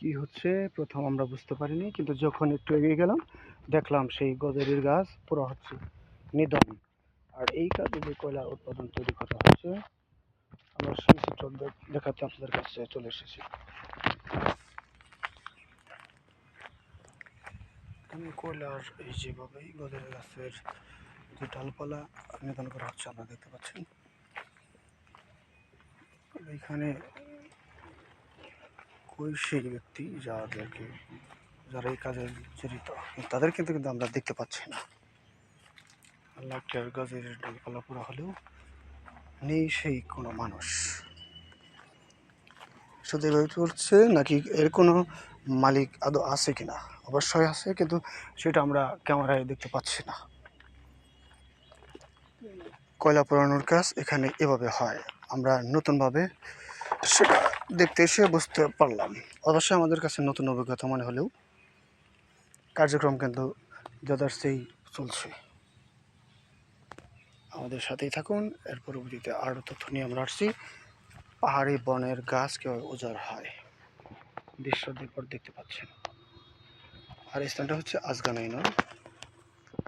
কি হচ্ছে, প্রথম আমরা বুঝতে পারিনি, কিন্তু যখন একটু এগিয়ে গেলাম, দেখলাম সেই গজারির গাছ পুরো হচ্ছে নিধন আর এই কাজে যে কয়লা উৎপাদন তৈরি করা হচ্ছে, আমরা সেই চিত্র দেখাতে আপনাদের কাছে চলে এসেছি। কয়লার এই যেভাবেই গজারি গাছের যে ডালপালা নিধন করা হচ্ছে, আপনারা দেখতে পাচ্ছেন। এখানে কই সেই ব্যক্তি যাদেরকে, যারা এই কাজে জড়িত, তাদের কিন্তু কিন্তু আমরা দেখতে পাচ্ছি না। লাখটার গাছের ডালপালা পুরো হলেও নেই সেই কোনো মানুষ। শুধু এভাবে চলছে নাকি এর কোনো মালিক আদৌ আছে কিনা? অবশ্যই আছে, কিন্তু সেটা আমরা ক্যামেরায় দেখতে পাচ্ছি না। কয়লা পোড়ানোর কাজ এখানে এভাবে হয়। আমরা নতুনভাবে সেটা দেখতে এসে বুঝতে পারলাম। অবশ্যই আমাদের কাছে নতুন অভিজ্ঞতা মনে হলেও কার্যক্রম কিন্তু যথার্থেই চলছে। আমাদের সাথেই থাকুন, এর পরবর্তীতে আরও তথ্য নিয়ে আমরা আসছি। পাহাড়ি বনের গাছ কীভাবে উজাড় হয়, দৃশ্য দেখতে পাচ্ছেন। আর স্থানটা হচ্ছে আজগানাইনর